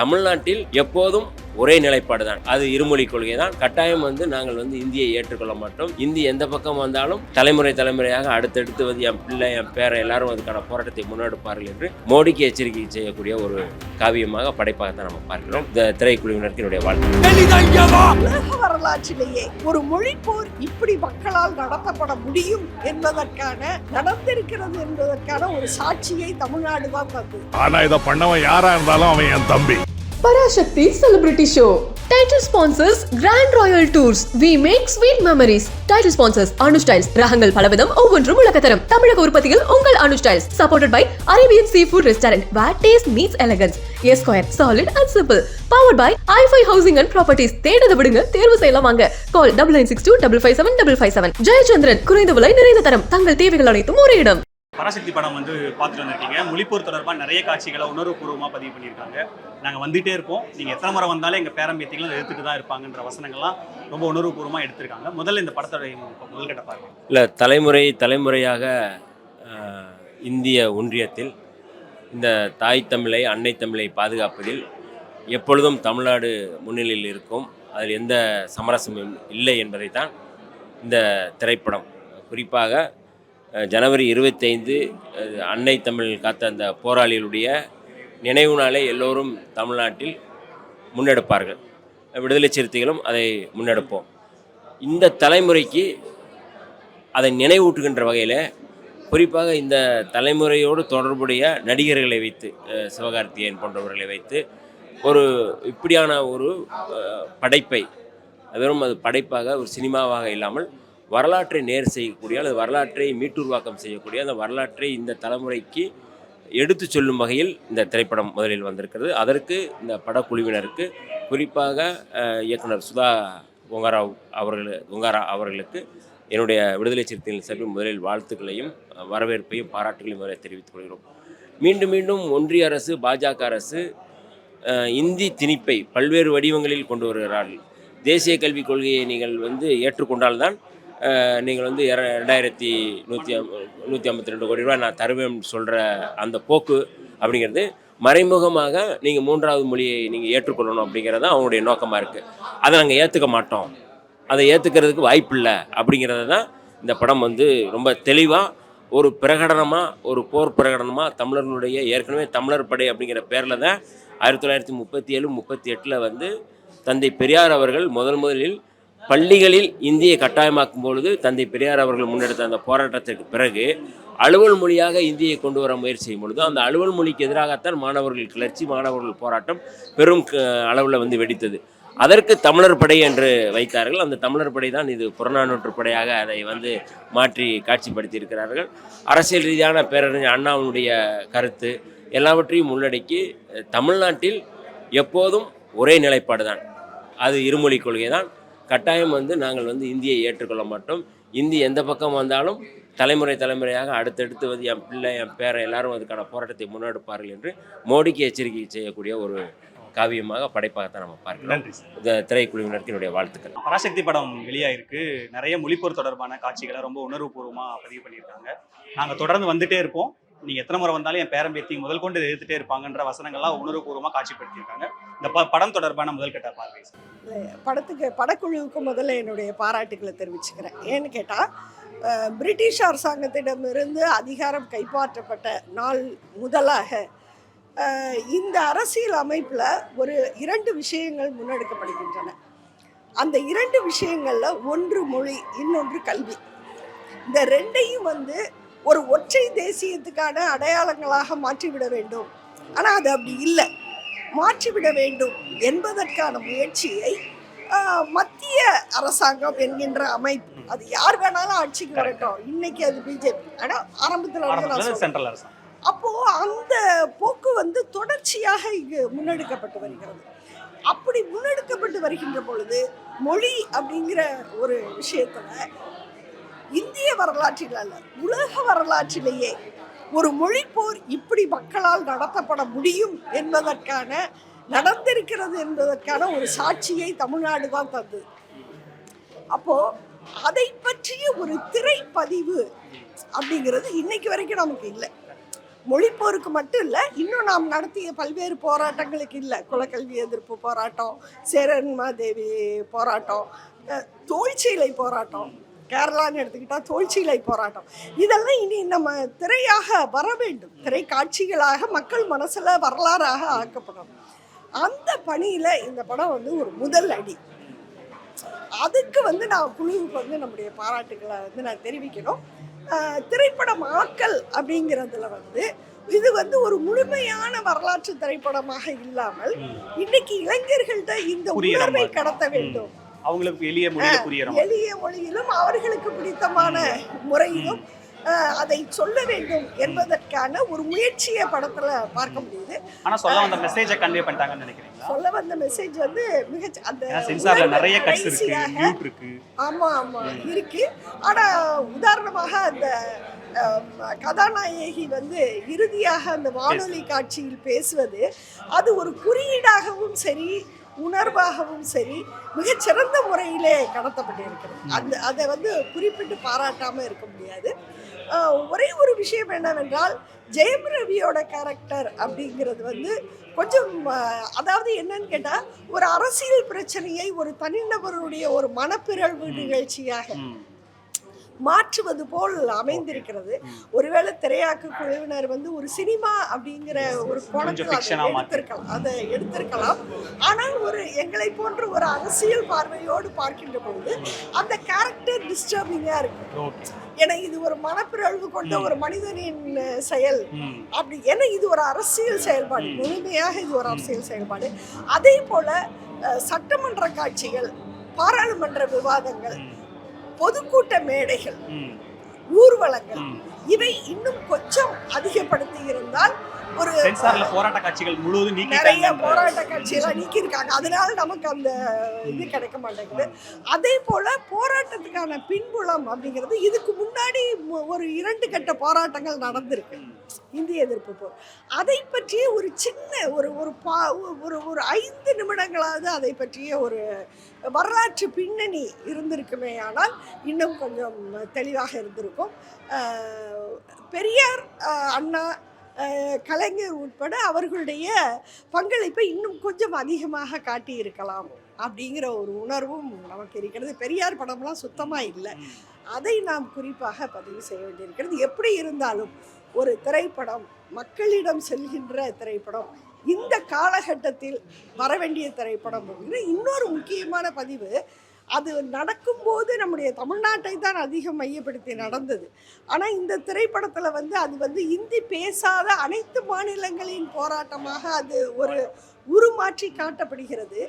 தமிழ்நாட்டில் எப்போதும் ஒரே நிலைப்பாடு தான் அது இருமொழி கொள்கை தான் கட்டாயம் வந்து நாங்கள் வந்து இந்தியை ஏற்றுக்கொள்ள மாட்டோம். இந்தி எந்த பக்கம் வந்தாலும் தலைமுறை தலைமுறையாக அடுத்தடுத்து வந்து என் பிள்ளை என் பேரை எல்லாரும் அதுக்கான போராட்டத்தை முன்னெடுப்பார்கள் என்று மோடிக்கு எச்சரிக்கை செய்யக்கூடிய ஒரு காவியமாக படைப்பாக தான் நம்ம பார்க்கிறோம். இந்த திரைக்குழுவினருக்கு என்னுடைய வாழ்க்கை வரலாற்றிலேயே ஒரு மொழி போர் இப்படி மக்களால் நடத்தப்பட முடியும் என்பதற்கான நடந்திருக்கிறது என்பதற்கான ஒரு சாட்சியை தமிழ்நாடு தான் தந்தது. ஆனா இத பண்ணவன் யாரா இருந்தாலும் அவன் என் தம்பி. Parasakthi celebrity show title sponsors grand royal tours we make sweet memories title sponsors Anu styles ரகங்கள் பலவிதம் ஒவ்வொன்றும் உலகத்தரம். தமிழக உற்பத்தியில் உங்கள் Anu styles supported by Arabian seafood restaurant where taste meets elegance S square solid and simple power by iFi housing and properties தேடத விடுங்க தேர்வு செய்யலாம் வாங்க. Call double nine six two double five seven double five seven Jayachandran குறைந்த விலை நிறைந்த தரம். தங்கள் தேவைகள் அனைத்தும் ஒரு இடம். பராசக்தி படம் வந்து பார்த்துட்டு வந்திருக்கீங்க. மொழிப்போர் தொடர்பாக நிறைய காட்சிகளை உணர்வுபூர்வமாக பதிவு பண்ணியிருக்காங்க. நாங்கள் வந்துட்டே இருப்போம். நீங்கள் எத்தனை முறை வந்தாலும் எங்கள் பேரம்பேத்திகளும் எடுத்துட்டு தான் இருப்பாங்கன்ற வசனங்கள்லாம் ரொம்ப உணர்வுபூர்வமாக எடுத்திருக்காங்க. முதல்ல இந்த படத்தோடைய முதல்கட்ட பாருங்கள் இல்லை தலைமுறை தலைமுறையாக இந்திய ஒன்றியத்தில் இந்த தாய் தமிழை அன்னை தமிழை பாதுகாப்பதில் எப்பொழுதும் தமிழ்நாடு முன்னிலையில் இருக்கும். அதில் எந்த சமரசமும் இல்லை என்பதை தான் இந்த திரைப்படம் குறிப்பாக ஜனவரி இருபத்தைந்து அன்னை தமிழ் காத்த அந்த போராளிகளுடைய நினைவு நாளை எல்லோரும் தமிழ்நாட்டில் முன்னெடுப்பார்கள். விடுதலை சிறுத்தைகளும் அதை முன்னெடுப்போம். இந்த தலைமுறைக்கு அதை நினைவூட்டுகின்ற வகையில் குறிப்பாக இந்த தலைமுறையோடு தொடர்புடைய நடிகர்களை வைத்து சிவகார்த்தியன் சிவகார்த்திகேயன் போன்றவர்களை வைத்து ஒரு இப்படியான ஒரு படைப்பை வெறும் அது படைப்பாக ஒரு சினிமாவாக இல்லாமல் வரலாற்றை நேர் செய்யக்கூடிய அல்லது வரலாற்றை மீட்டுருவாக்கம் செய்யக்கூடிய அந்த வரலாற்றை இந்த தலைமுறைக்கு எடுத்து சொல்லும் வகையில் இந்த திரைப்படம் முதலில் வந்திருக்கிறது. அதற்கு இந்த படக்குழுவினருக்கு குறிப்பாக இயக்குனர் சுதா கொங்காராவ் அவர்கள் கொங்காரா அவர்களுக்கு என்னுடைய விடுதலை சிறுத்தைகள் சார்பில் முதலில் வாழ்த்துக்களையும் வரவேற்பையும் பாராட்டுகளையும் முதலில் தெரிவித்துக் கொள்கிறோம். மீண்டும் மீண்டும் ஒன்றிய அரசு பாஜக அரசு இந்தி திணிப்பை பல்வேறு வடிவங்களில் கொண்டு வருகிறார்கள். தேசிய கல்விக் கொள்கையை நீங்கள் வந்து ஏற்றுக்கொண்டால்தான் நீங்கள் வந்து இர ரெண்டாயிரத்தி நூற்றி நூற்றி ஐம்பத்தி ரெண்டு கோடி ரூபாய் நான் தருவேன் சொல்கிற அந்த போக்கு அப்படிங்கிறது மறைமுகமாக நீங்கள் மூன்றாவது மொழியை நீங்கள் ஏற்றுக்கொள்ளணும் அப்படிங்கிறது தான் அவங்களுடைய நோக்கமாக இருக்குது அதை நாங்கள் ஏற்றுக்க மாட்டோம். அதை ஏற்றுக்கிறதுக்கு வாய்ப்பில்லை அப்படிங்கிறத தான் இந்த படம் வந்து ரொம்ப தெளிவாக ஒரு பிரகடனமாக ஒரு போர் பிரகடனமாக தமிழர்களுடைய ஏற்கனவே தமிழர் படை அப்படிங்கிற பேரில் தான் ஆயிரத்தி தொள்ளாயிரத்தி முப்பத்தி ஏழு முப்பத்தி எட்டில் வந்து தந்தை பெரியார் அவர்கள் முதல் முதலில் பள்ளிகளில் இந்தியை கட்டாயமாக்கும் பொழுது தந்தை பெரியார் அவர்கள் முன்னெடுத்த அந்த போராட்டத்திற்கு பிறகு அலுவல் மொழியாக இந்தியை கொண்டு வர முயற்சி செய்யும் பொழுது அந்த அலுவல் மொழிக்கு எதிராகத்தான் மாணவர்கள் கிளர்ச்சி மாணவர்கள் போராட்டம் பெரும் அளவில் வந்து வெடித்தது. அதற்கு தமிழர் படை என்று வைத்தார்கள். அந்த தமிழர் படை தான் இது புறநானூற்று படையாக அதை வந்து மாற்றி காட்சிப்படுத்தியிருக்கிறார்கள். அரசியல் ரீதியான பேரறிஞர் அண்ணாவுடைய கருத்து எல்லாவற்றையும் உள்ளடக்கி தமிழ்நாட்டில் எப்போதும் ஒரே நிலைப்பாடு தான் அது இருமொழி கொள்கை தான் கட்டாயம் வந்து நாங்கள் வந்து இந்தியை ஏற்றுக்கொள்ள மாட்டோம். இந்தி எந்த பக்கம் வந்தாலும் தலைமுறை தலைமுறையாக அடுத்தடுத்து வந்து என் பிள்ளை என் பேரை எல்லாரும் அதுக்கான போராட்டத்தை முன்னெடுப்பார்கள் என்று மோடிக்கு எச்சரிக்கை செய்யக்கூடிய ஒரு காவியமாக படைப்பாகத்தான் நம்ம பார்க்கிறோம். நன்றி இந்த திரைக்குழுவினருக்கு என்னுடைய வாழ்த்துக்கள். பராசக்தி படம் வெளியாயிருக்கு. நிறைய மொழிப்போர் தொடர்பான காட்சிகளை ரொம்ப உணர்வுபூர்வமாக பதிவு பண்ணியிருக்காங்க. நாங்கள் தொடர்ந்து வந்துட்டே இருப்போம். நீங்கள் எத்தனை முறை வந்தாலும் என் பேரம்பேத்தி முதல் கொண்டு எதிர்த்துட்டே இருப்பாங்கன்ற வசனங்கள்லாம் உணர்வுபூர்வமாக காட்சிப்படுத்தியிருக்காங்க. இந்த ப படம் தொடர்பான முதல்கட்ட பார்வை. படத்துக்கு படக்குழுவுக்கு முதல்ல என்னுடைய பாராட்டுகளை தெரிவிச்சுக்கிறேன். ஏன்னு கேட்டால் பிரிட்டிஷ் அரசாங்கத்திடமிருந்து அதிகாரம் கைப்பற்றப்பட்ட நாள் முதலாக இந்த அரசியல் அமைப்பில் ஒரு இரண்டு விஷயங்கள் முன்னெடுக்கப்படுகின்றன. அந்த இரண்டு விஷயங்களில் ஒன்று மொழி இன்னொன்று கல்வி. இந்த ரெண்டையும் வந்து ஒரு ஒற்றை தேசியத்துக்கான அடையாளங்களாக மாற்றிவிட வேண்டும். ஆனால் அது அப்படி இல்லை. மாற்றிவிட வேண்டும் என்பதற்கான முயற்சியை மத்திய அரசாங்கம் என்கின்ற அமைப்பு அது யார் வேணாலும் ஆட்சிக்கு வரட்டும். இன்னைக்கு அது பிஜேபி. ஆனால் ஆரம்பத்தில். சென்ட்ரல் அப்போ அந்த போக்கு வந்து தொடர்ச்சியாக இங்கு முன்னெடுக்கப்பட்டு வருகிறது. அப்படி முன்னெடுக்கப்பட்டு வருகின்ற பொழுது மொழி அப்படிங்கிற ஒரு விஷயத்துல இந்திய வரலாற்றில் அல்ல உலக வரலாற்றிலேயே ஒரு மொழிப்போர் இப்படி மக்களால் நடத்தப்பட முடியும் என்பதற்கான நடந்திருக்கிறது என்பதற்கான ஒரு சாட்சியை தமிழ்நாடு தான் தந்தது. அப்போ அதை பற்றிய ஒரு திரைப்பதிவு அப்படிங்கிறது இன்னைக்கு வரைக்கும் நமக்கு இல்லை. மொழிப்போருக்கு மட்டும் இல்லை இன்னும் நாம் நடத்திய பல்வேறு போராட்டங்களுக்கு இல்லை. குலக்கல்வி எதிர்ப்பு போராட்டம் சேரன்மாதேவி போராட்டம் அஹ், தோல்சீலை போராட்டம் கேரளான்னு எடுத்துக்கிட்டால் தோல்சீலை போராட்டம். இதெல்லாம் இனி நம்ம திரையாக வர வேண்டும். திரைக்காட்சிகளாக மக்கள் மனசில் வரலாறாக ஆக்கப்படும். அந்த பணியில் இந்த படம் வந்து ஒரு முதல் அடி. அதுக்கு வந்து நான் குழுவுக்கு வந்து நம்முடைய பாராட்டுகளை வந்து நான் தெரிவிக்கணும். திரைப்படம் ஆக்கல் அப்படிங்கிறதுல வந்து இது வந்து ஒரு முழுமையான வரலாற்று திரைப்படமாக இல்லாமல் இன்னைக்கு இளைஞர்கள்ட்ட இந்த உணர்வை. கடத்த வேண்டும். அவங்களுக்கு எளிய மொழியில புரியுற. எளிய மொழியிலும் அவர்களுக்கு பிடித்தமான முறையிலும் அதை சொல்ல வேண்டும் என்பதற்கான ஒரு முயற்சியை படத்துல பார்க்க முடியுது. ஆனா சொல்ல வந்த மெசேஜை கன்வே பண்ணிட்டாங்கன்னு சொல்ல வந்த மெசேஜ் வந்து மிக அந்த சென்சார்ல நிறைய கட்ஸ் இருக்கு ஆமா ஆமா இருக்கு. ஆனா உதாரணமாக அந்த கதாநாயகி வந்து இறுதியாக அந்த வானொலி காட்சியில் பேசுவது அது ஒரு குறியீடாகவும் சரி உணர்வாகவும் சரி மிகச்சிறந்த முறையிலே கடத்தப்பட்டிருக்கிறது. அந்த அதை வந்து குறிப்பிட்டு பாராட்டாம இருக்க முடியாது. ஒரே ஒரு விஷயம் என்னவென்றால் ஜெயம் ரவியோட கேரக்டர் அப்படிங்கிறது வந்து கொஞ்சம் அதாவது என்னன்னு கேட்டால் ஒரு அரசியல் பிரச்சனையை ஒரு தனிநபருடைய ஒரு மனப்பிறழ்வு நிகழ்ச்சியாக. மாற்றுவது போல் அமைந்திருக்கிறது. ஒருவேளை திரையாக்கு குழுவினர் வந்து ஒரு சினிமா அப்படிங்கிற ஒரு கோணத்தில் அதை. எடுத்திருக்கலாம். அதை எடுத்திருக்கலாம். ஆனால் ஒரு எங்களை போன்ற ஒரு அரசியல் பார்வையோடு பார்க்கின்ற பொழுது அந்த கேரக்டர் டிஸ்டர்பிங்காக இருக்கு. ஏன்னா இது ஒரு மனப்பிறழ்வு கொண்ட ஒரு மனிதனின் செயல். அப்படி ஏன்னா இது ஒரு அரசியல் செயல்பாடு. முழுமையாக இது ஒரு அரசியல் செயல்பாடு. அதே போல சட்டமன்ற காட்சிகள் பாராளுமன்ற விவாதங்கள். பொதுக்கூட்ட மேடைகள். ஊர்வலங்கள். இவை இன்னும் கொஞ்சம் அதிகப்படுத்தி இருந்தால் ஒரு சென்சார்ல போராட்ட காட்சிகள் முழுவதும் நிறைய நீக்கிட்டாங்க போராட்ட கட்சியெல்லாம் நீக்கியிருக்காங்க. அதனால நமக்கு அந்த இது கிடைக்க மாட்டேங்குது. அதே போல போராட்டத்துக்கான பின்புலம் அப்படிங்கிறது இதுக்கு முன்னாடி ஒரு இரண்டு கட்ட போராட்டங்கள் நடந்திருக்கு. இந்திய எதிர்ப்பு போர். அதை பற்றிய ஒரு சின்ன ஒரு ஒரு பா ஒரு ஒரு ஐந்து நிமிடங்களாவது அதை பற்றிய ஒரு வரலாற்று பின்னணி இருந்திருக்குமே ஆனால் இன்னும் கொஞ்சம் தெளிவாக இருந்திருக்கும். பெரியார் அண்ணா கலைஞர் உட்பட அவர்களுடைய பங்களிப்பை இன்னும் கொஞ்சம் அதிகமாக காட்டியிருக்கலாம் அப்படிங்கிற ஒரு உணர்வும் நமக்கு இருக்கிறது. பெரியார் படம்லாம் சுத்தமாக இல்லை. அதை நாம் குறிப்பாக பதிவு செய்ய வேண்டியிருக்கிறது. எப்படி இருந்தாலும் ஒரு திரைப்படம் மக்களிடம் செல்கின்ற திரைப்படம் இந்த காலகட்டத்தில் வர வேண்டிய திரைப்படம் இன்னொரு முக்கியமான பதிவு அது நடக்கும்போது நம்முடைய தமிழ்நாட்டை தான் அதிகம் மையப்படுத்தி நடந்தது. ஆனால் இந்த திரைப்படத்தில் வந்து அது வந்து இந்தி பேசாத அனைத்து மாநிலங்களின் போராட்டமாக அது ஒரு உருமாற்றி காட்டப்படுகிறது.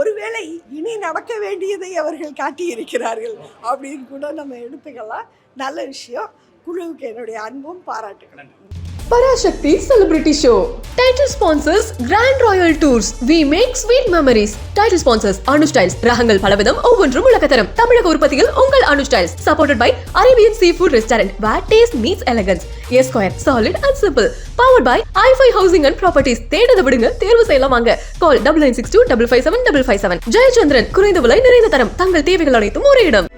ஒருவேளை இனி நடக்க வேண்டியதை அவர்கள் காட்டியிருக்கிறார்கள் அப்படின்னு கூட நம்ம எடுத்துக்கலாம். நல்ல விஷயம். குழுவுக்கு என்னுடைய அன்பும் பாராட்டுகளும். Parasakthi celebrity show title sponsors grand royal tours we make sweet memories title sponsors Anu styles Styles. ரகங்கள் பலவிதம் ஒவ்வொன்றும் உலகத்தரம். தமிழக உற்பத்தியில் உங்கள் Anu styles supported by Arabian seafood restaurant where taste meets elegance A square solid and simple power by iFi housing and properties தேடுத விடுங்க தேர்வு செய்யலாம் வாங்க. Call double nine six two double five seven double five seven Jayachandran குறைந்த விலை நிறைந்த தரம். தங்கள் தேவைகள் அனைத்தும் ஒரு இடம்.